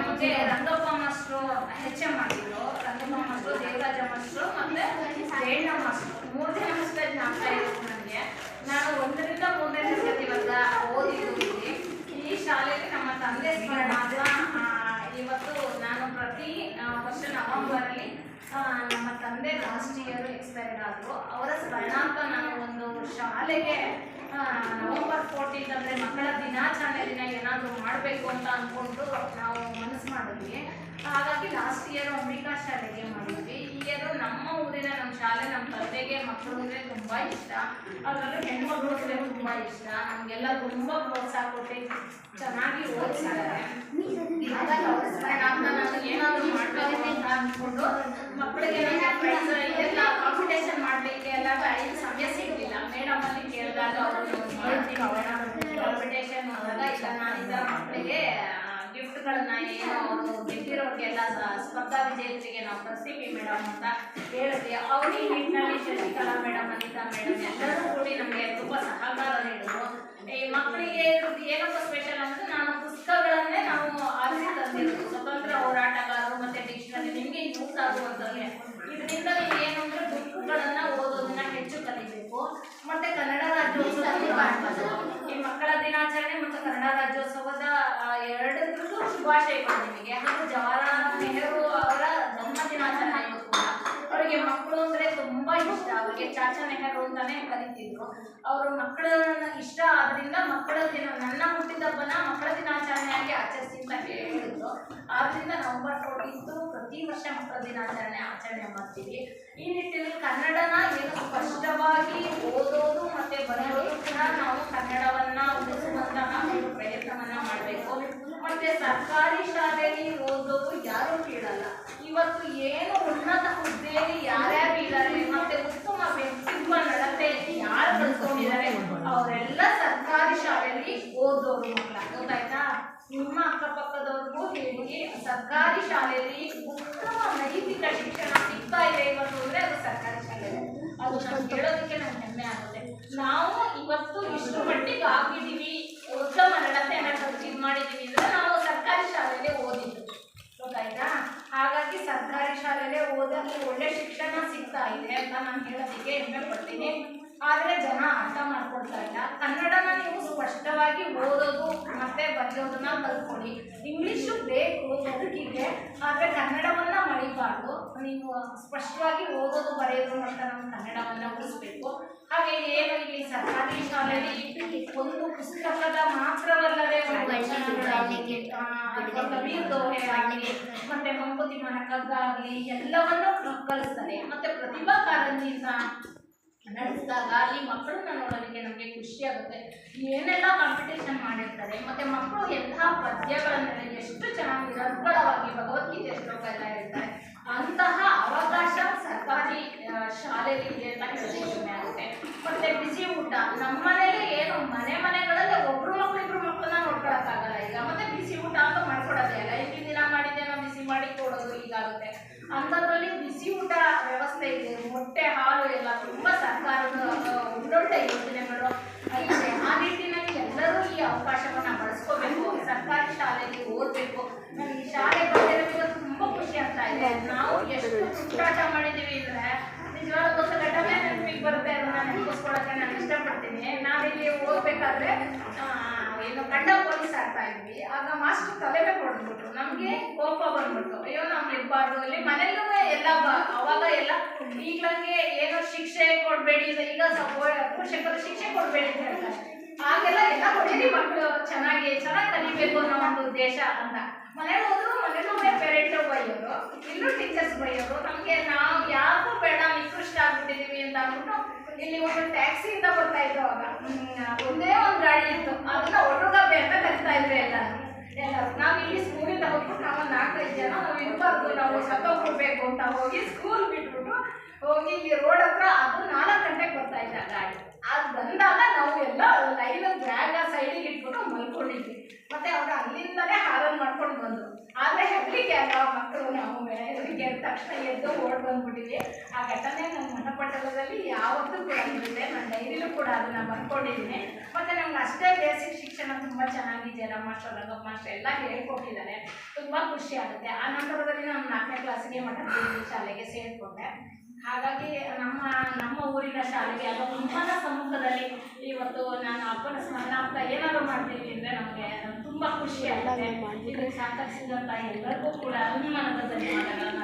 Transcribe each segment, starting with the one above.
ಮತ್ತು ರಂಗಪ್ಪ ಮಾಸ್ಟ್ರು ಹೆಚ್ಚೆ ಮಾಡಿದ್ರು master Devaraja master ಮತ್ತೆ ಜಯಣ್ಣ ಮಾಸ್ಟ್ರು ಮೂರು ಜನ ನನಗೆ ನಾನು ಒಂದರಿಂದ ಮೂರನೇ ತರಗತಿವರೆಗ ಓದಿದ್ದು ಓದಿದ್ದೀನಿ. ಈ ಶಾಲೆಯಲ್ಲಿ ನಮ್ಮ ತಂದೆ ಸ್ಮರಣ ಇವತ್ತು ನಾನು ಪ್ರತಿ ವರ್ಷ ನವೆಂಬರಲ್ಲಿ ನಮ್ಮ ತಂದೆ ಲಾಸ್ಟ್ ಇಯರ್ ಎಕ್ಸ್ಪೈರ್ಡ್ ಆದರು. ಅವರ ಸ್ಮರಣಾರ್ಥ ನಾನು ಒಂದು ಶಾಲೆಗೆ ನವೆಂಬರ್ ಫೋರ್ಟೀನ್ ಅಂದರೆ ಮಕ್ಕಳ ದಿನಾಚರಣೆ ದಿನ ಏನಾದರೂ ಮಾಡಬೇಕು ಅಂತ ಅಂದ್ಕೊಂಡು ನಾವು ಮನಸ್ಸು ಮಾಡಿದ್ವಿ. ಹಾಗಾಗಿ ಲಾಸ್ಟ್ ಇಯರ್ ಅಂಬಿಕಾ ಶಾಲೆಗೆ ಮಾಡಿದ್ವಿ. ಈ ನಮ್ಮ ಊರಿನ ನಮ್ಮ ಶಾಲೆ ನಮ್ಮ ತಂದೆಗೆ ಮಕ್ಕಳು ಅಂದರೆ ತುಂಬ ಇಷ್ಟ. ಅದರಲ್ಲೂ ಹೆಣ್ಮಕ್ಳು ಅಂದರೆ ತುಂಬ ಇಷ್ಟ. ನಮಗೆಲ್ಲ ತುಂಬ ಪ್ರೋತ್ಸಾಹ ಕೊಟ್ಟು ಚೆನ್ನಾಗಿ ಓದಿಸಿದ್ದಾರೆ. ನಾನು ಏನಾದರೂ ಮಾಡಬೇಕು ಅಂತ ಅಂದ್ಕೊಂಡು ಮಕ್ಕಳಿಗೆ ಎಲ್ಲ ಕಾಂಪಿಟೇಷನ್ ಮಾಡಲಿಕ್ಕೆ ಎಲ್ಲ ಐದು ಸಮಯ ಸಿಗಲಿಲ್ಲ. ಮೇಡಮ್ ಅಲ್ಲಿ ಕೇಳಿದಾಗ ಅವರು ಕಾಂಪಿಟೇಷನ್ ನಾನು ಮಕ್ಕಳಿಗೆ ಗಿಫ್ಟ್ಗಳನ್ನ ಏನೋ ಅವರು ಗೆದ್ದಿರೋರಿಗೆಲ್ಲ ಸ್ಪರ್ಧಾ ವಿಜೇತರಿಗೆ ನಾವು ಕರ್ಸ್ತೀವಿ ಮೇಡಮ್ ಅಂತ ಹೇಳಿದ್ವಿ ಅವ್ರ ಈ ನಿಟ್ಟಿನಲ್ಲಿ ಶಶಿಕಲಾ ಮೇಡಮ್ ಅನಿತಾ ಮೇಡಮ್ ಎಲ್ಲರೂ ಕೂಡಿ ನಮಗೆ ತುಂಬ ಸಹಕಾರ ನೀಡಿದ್ರು. ಈ ಮಕ್ಕಳಿಗೆ ಏನಪ್ಪ ಸ್ಪೆಷಲ್ ಅಂದ್ರೆ ನಾನು ಪುಸ್ತಕಗಳನ್ನೇ ನಾವು ಆರಿಸಿ ತಂದಿರೋದು. ಸ್ವತಂತ್ರ ಹೋರಾಟಗಾರರು ಮತ್ತೆ ಡಿಕ್ಷನರಿ ನಿಮಗೆ ಯೂಸ್ ಆಗುವಂತಂದ್ರೆ ಇದರಿಂದ ನೀವು ಏನು ಅಂದ್ರೆ ಬುಕ್ಗಳನ್ನ ಓದೋದನ್ನ ಹೆಚ್ಚು ಕಲಿಬೇಕು. ಮತ್ತೆ ಕನ್ನಡ ರಾಜ್ಯೋತ್ಸವ ಮಾಡ್ಬೋದು ಈ ಮಕ್ಕಳ ದಿನಾಚರಣೆ ಮತ್ತು ಕನ್ನಡ ರಾಜ್ಯೋತ್ಸವದ ಆ, ಎರಡರದ್ದು ಶುಭಾಶಯಗಳು ನಿಮಗೆ. ಹಾಗೂ ಜವಾಹರಲಾಲ್ ನೆಹರು ಅವರ ಜನ್ಮದಿನಾಚರಣೆ ಕೂಡ ಅವರಿಗೆ ಮಕ್ಕಳು ಅಂದ್ರೆ ತುಂಬಾ ಇಷ್ಟ. ಅವರಿಗೆ ಚಾಚಾ ನೆಹರು ಅಂತಾನೆ ಕರಿತಿದ್ರು. ಅವರು ಮಕ್ಕಳನ್ನ ಇಷ್ಟ ಆದ್ರಿಂದ ಮಕ್ಕಳ ದಿನ, ನನ್ನ ಹುಟ್ಟಿದಬ್ಬನ ಮಕ್ಕಳ ದಿನಾಚರಣೆಯಾಗಿ ಆಚರಿಸಿ ಅಂತ ಹೇಳಿದ್ರು. ಆದ್ರಿಂದ ನವೆಂಬರ್ ಫೋರ್ಟೀನ್ತು ಪ್ರತಿ ವರ್ಷ ಮಕ್ಕಳ ದಿನಾಚರಣೆ ಆಚರಣೆ ಮಾಡ್ತೀವಿ. ಈ ನಿಟ್ಟಿನಲ್ಲಿ ಕನ್ನಡನ ಏನು ಸ್ಪಷ್ಟವಾಗಿ ಓದೋದು ಮತ್ತೆ ಬರೆಯೋದು ಕೂಡ ನಾವು ಕನ್ನಡವನ್ನ ಉಳಿಸುವಂತಹ ಒಂದು ಪ್ರಯತ್ನವನ್ನ ಮಾಡಬೇಕು ಮತ್ತೆ ಸರ್ಕಾರಿ ಶಾಲೆಯಲ್ಲಿ ಓದೋದು ಯಾರು ಕೀಳಲ್ಲ ಇವತ್ತು ಏನು ಉನ್ನತ ಹುದ್ದೆಯಲ್ಲಿ ಯಾರ್ಯಾರು ಇದ್ದಾರೆ ಮತ್ತೆ ಉತ್ತಮ ವ್ಯಕ್ತಿತ್ವ ನಡತೆ ಯಾರು ಕಲ್ತ್ಕೊಂಡಿದ್ದಾರೆ ಅವರೆಲ್ಲ ಸರ್ಕಾರಿ ಶಾಲೆಯಲ್ಲಿ ಓದೋರು ಮಕ್ಕಳ. ಗೊತ್ತಾಯ್ತಾ? ನಿಮ್ಮ ಅಕ್ಕಪಕ್ಕದವ್ರಿಗೂ ಹೇಳಿ ಸರ್ಕಾರಿ ಶಾಲೆಯಲ್ಲಿ ಉತ್ತಮ ನೈತಿಕ ಶಿಕ್ಷಣ ಸಿಗ್ತಾ ಇದೆ ಇವತ್ತು ಅಂದ್ರೆ ಅದು ಸರ್ಕಾರಿ ಶಾಲೆ. ಅದು ನಾನು ಹೇಳೋದಕ್ಕೆ ನಂಗೆ ಹೆಮ್ಮೆ ಆಗುತ್ತೆ. ನಾವು ಇವತ್ತು ಇಷ್ಟು ಮಟ್ಟಿಗೆ ಆಗಿದ್ದೀವಿ ಉತ್ತಮ ಕಲ್ತು ಇದು ಮಾಡಿದ್ದೀವಿ ಅಂದ್ರೆ ನಾವು ಸರ್ಕಾರಿ ಶಾಲೆಯಲ್ಲೇ ಓದಿದ್ದು. ಗೊತ್ತಾಯ್ತಾ? ಹಾಗಾಗಿ ಸರ್ಕಾರಿ ಶಾಲೆಯಲ್ಲೇ ಓದಲು ಒಳ್ಳೆ ಶಿಕ್ಷಣ ಸಿಗ್ತಾ ಇದೆ ಅಂತ ನಾನು ಹೇಳೋದಕ್ಕೆ ಹೆಮ್ಮೆ ಪಡ್ತೀನಿ. ಆದರೆ ಜನ ಅರ್ಥ ಮಾಡ್ಕೊಳ್ತಾ ಇಲ್ಲ. ಕನ್ನಡನ ನೀವು ಸ್ಪಷ್ಟವಾಗಿ ಓದೋದು ಮತ್ತೆ ಬರೆಯೋದನ್ನ ಕಲ್ತ್ಕೊಳ್ಳಿ. ಇಂಗ್ಲೀಷು ಬೇಕು ಬದುಕಿಗೆ ಆದರೆ ಕನ್ನಡವನ್ನ ಮರಿಬಾರ್ದು ನೀವು ಸ್ಪಷ್ಟವಾಗಿ ಓದೋದು ಬರೆಯೋದು ಅಂತ ನಮ್ಮ ಕನ್ನಡವನ್ನ ಉಳಿಸ್ಬೇಕು. ಹಾಗೆ ಏನಾಗಲಿ ಸರ್ಕಾರಿ ಶಾಲೆಯಲ್ಲಿ ಒಂದು ಪುಸ್ತಕದ ಮಾತ್ರವಲ್ಲದೆ ಕವಿಯ ದೋಹೆ ಆಗಲಿ ಮತ್ತೆ ಮಂಕುತಿ ಮನಕಗ್ಗ ಆಗಲಿ ಎಲ್ಲವನ್ನೂ ಕಲಿಸ್ತಾರೆ ಮತ್ತೆ ಪ್ರತಿಭಾ ಕಾರಂಜಿಯಿಂದ ನಡೆಸಿದಾಗ ಅಲ್ಲಿ ಮಕ್ಕಳನ್ನ ನೋಡೋದಕ್ಕೆ ನಮಗೆ ಖುಷಿ ಆಗುತ್ತೆ. ಏನೆಲ್ಲ ಕಾಂಪಿಟೇಷನ್ ಮಾಡಿರ್ತಾರೆ, ಮತ್ತೆ ಮಕ್ಕಳು ಎಂಥ ಪದ್ಯಗಳನ್ನೆಲ್ಲ ಎಷ್ಟು ಚೆನ್ನಾಗಿ ರದ್ಗಳವಾಗಿ ಭಗವದ್ಗೀತೆ ಶ್ಲೋಕ ಎಲ್ಲ ಇರ್ತಾರೆ ಅಂತಹ ಅವಕಾಶ ಸರ್ಕಾರಿ ಶಾಲೆಯಲ್ಲಿ ಇದೆ ಅಂತ ಹೇಳಿ ಆಗುತ್ತೆ. ಮತ್ತೆ ಬಿಸಿ ಊಟ ನಮ್ಮನೇಲಿ ಏನು ಮನೆ ಮನೆಗಳಲ್ಲಿ ಒಬ್ರು ಮಕ್ಳು ಇಬ್ರು ಮಕ್ಕಳನ್ನ ನೋಡ್ಕೊಳಕ್ಕಾಗಲ್ಲ ಈಗ ಮತ್ತೆ ಬಿಸಿ ಊಟ ಅಂತ ಮಾಡ್ಕೊಡೋದೇ ಇಲ್ಲ ಹಿಂದಿನ ದಿನ ಮಾಡಿದ್ದೇನೋ ಬಿಸಿ ಮಾಡಿ ಕೊಡೋದು ಹೀಗಾಗುತ್ತೆ ಅಂಥದ್ರಲ್ಲಿ ಬಿಸಿ ಊಟ ವ್ಯವಸ್ಥೆ ಇದೆ ಮೊಟ್ಟೆ ಹಾಲು ಎಲ್ಲ ತುಂಬ ಸರ್ಕಾರದ ಆ, ಒಳ್ಳೊಳ್ಳೆ ಯೋಜನೆಗಳು ಇದೆ ಆ ನಿಟ್ಟಿನಲ್ಲಿ ಎಲ್ಲರೂ ಈ ಅವಕಾಶವನ್ನು ಬಳಸ್ಕೋಬೇಕು, ಸರ್ಕಾರಿ ಶಾಲೆಯಲ್ಲಿ ಓದಬೇಕು. ಈ ಶಾಲೆ ಬಂದಿರೋದ್ರಿಂದ ತುಂಬ ಖುಷಿ ಆಗ್ತಾ ಇದೆ. ನಾವು ಎಷ್ಟು ಹುಟ್ಟಾಟ ಮಾಡಿದ್ದೀವಿ ಅಂದ್ರೆ ನಿಜವಾದ ಒಂದು ಘಟನೆ ನೆನಪಿಗೆ ಬರುತ್ತೆ ಅದನ್ನ ನೆನಪಿಸ್ಕೊಳಕ್ಕೆ ನಾನು ಇಷ್ಟಪಡ್ತೀನಿ. ನಾನಿಲ್ಲಿ ಓದ್ಬೇಕಾದ್ರೆ ಏನು ಗಂಡ ಪೊಲೀಸ್ ಆಗ್ತಾ ಇದ್ವಿ, ಆಗ ಮಾಸ್ಟರ್ ತಲೆ ಕೊಡ್ಬಿಟ್ರು ನಮಗೆ ಕೋಪ ಬಂದ್ಬಿಟ್ಟು ಅಯ್ಯೋ ನಮ್ಗೆ ಇರಬಾರ್ದು ಅಲ್ಲಿ ಮನೆಯಲ್ಲೂ ಎಲ್ಲ ಅವಾಗ ಎಲ್ಲ ಈಗ್ಲಂಗೆ ಏನೋ ಶಿಕ್ಷೆ ಕೊಡಬೇಡಿ, ಈಗ ಪೋಷಕರು ಶಿಕ್ಷೆ ಕೊಡಬೇಡಿ ಅಂತ ಹೇಳ್ತಾರೆ. ಆಗೆಲ್ಲ ಎಲ್ಲ ಹೊಡೀರಿ ಮಕ್ಕಳು ಚೆನ್ನಾಗಿ ಚೆನ್ನಾಗಿ ಕಲಿಬೇಕು ಅನ್ನೋ ಒಂದು ಉದ್ದೇಶ ಅಂತ. ಮನೇಲಿ ಹೋದ್ರು ಮನೇಲೂ ಪೇರೆಂಟ್ ಬೈಯೋರು, ಇಲ್ಲೂ ಟೀಚರ್ಸ್ ಬೈಯೋರು. ನಮಗೆ ನಾವು ಇಲ್ಲಿ ಒಂದು ಟ್ಯಾಕ್ಸಿ ಅಂತ ಬರ್ತಾ ಇದ್ರು ಅವಾಗ ಒಂದೇ ಒಂದು ಗಾಡಿ ಇತ್ತು. ಅದನ್ನ ಒಡ್ರುಗಬ್ಬೆ ಅಂತ ಕರಿತಾ ಇದ್ರು ಎಲ್ಲ ನಾವು ಇಲ್ಲಿ ಸ್ಕೂಲಿಂದ ಹೋಗ್ಬಿಟ್ಟು ನಾವು ನಾಲ್ಕೈದು ಜನ ನಾವು ಇರಬಾರ್ದು, ನಾವು ಸತ್ತೋಗ್ಬಿಡ್ಬೇಕು ಅಂತ ಹೋಗಿ ಸ್ಕೂಲ್ ಬಿಟ್ಬಿಟ್ಟು ಹೋಗಿ ಈ ರೋಡ್ ಹತ್ರ ಅದು ನಾಲ್ಕು ಗಂಟೆಗೆ ಬರ್ತಾ ಇದ್ದ ಗಾಡಿ. ಅದು ಬಂದಾಗ ನಾವು ಎಲ್ಲ ಲೈನ್ ಬ್ಯಾಗ ತಕ್ಷಣ ಎದ್ದು ಓಡ್ ಬಂದ್ಬಿಟ್ಟಿವಿ ಆ ಘಟನೆ ನನ್ನ ಮನಪಟ್ಟಣದಲ್ಲಿ ಯಾವತ್ತೂ ಕೂಡ ಇರುತ್ತೆ ನನ್ನ ಡೈರಿಲೂ ಕೂಡ ಅದನ್ನ ಬರ್ಕೊಂಡಿದ್ದೀನಿ. ಮತ್ತೆ ನಮ್ಗೆ ಅಷ್ಟೇ ಬೇಸಿಕ್ ಶಿಕ್ಷಣ ತುಂಬಾ ಚೆನ್ನಾಗಿದೆ ನಮ್ಮ ಮಾಸ್ಟರ್ ರಂಗಪ್ಪ ಮಾಸ್ಟರ್ ಎಲ್ಲ ಹೇಳ್ಕೊಟ್ಟಿದ್ದಾರೆ. ತುಂಬಾ ಖುಷಿ ಆಗುತ್ತೆ. ಆ ನಂತರದಲ್ಲಿ ನಾನು ನಾಲ್ಕನೇ ಕ್ಲಾಸಿಗೆ ಮಠದಲ್ಲಿ ಶಾಲೆಗೆ ಸೇರಿಕೊಂಡೆ. ಹಾಗಾಗಿ ನಮ್ಮ ನಮ್ಮ ಊರಿನ ಶಾಲೆಗೆ ಅದು ತುಂಬಾ ಸಮ್ಮುಖದಲ್ಲಿ ಇವತ್ತು ನಾನು ಅಪ್ಪನ ಸ್ಮರಣಾರ್ಥ ಏನಾದ್ರು ಮಾಡ್ತೀನಿ ಅಂದರೆ ನಮಗೆ ತುಂಬ ಖುಷಿ ಆಗುತ್ತೆ. ಇದಕ್ಕೆ ಸಾಕಷ್ಟು ಎಲ್ಲರಿಗೂ ಕೂಡ ಅಭಿಮಾನದ ಧನ್ಯವಾದಗಳನ್ನು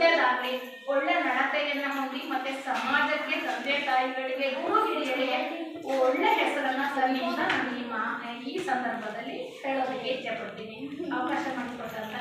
ಒಳ್ಳೆಯದಾಗಲಿ ಒಳ್ಳೆ ನಡತೆಯನ್ನ ಹೊಂದಿ ಮತ್ತೆ ಸಮಾಜಕ್ಕೆ ತಂದೆ ತಾಯಿಗಳಿಗೆ ಗುರು ಹಿರಿಯರಿಗೆ ಒಳ್ಳೆ ಹೆಸರನ್ನ ಸಲ್ಲಿ ಅಂತ ನಾನು ಈ ಮಾ, ಈ ಸಂದರ್ಭದಲ್ಲಿ ಹೇಳೋದಕ್ಕೆ ಇಚ್ಛೆ ಪಡ್ತೀನಿ. ಅವಕಾಶ ಮಾಡಿಕೊಟ್ಟಂತ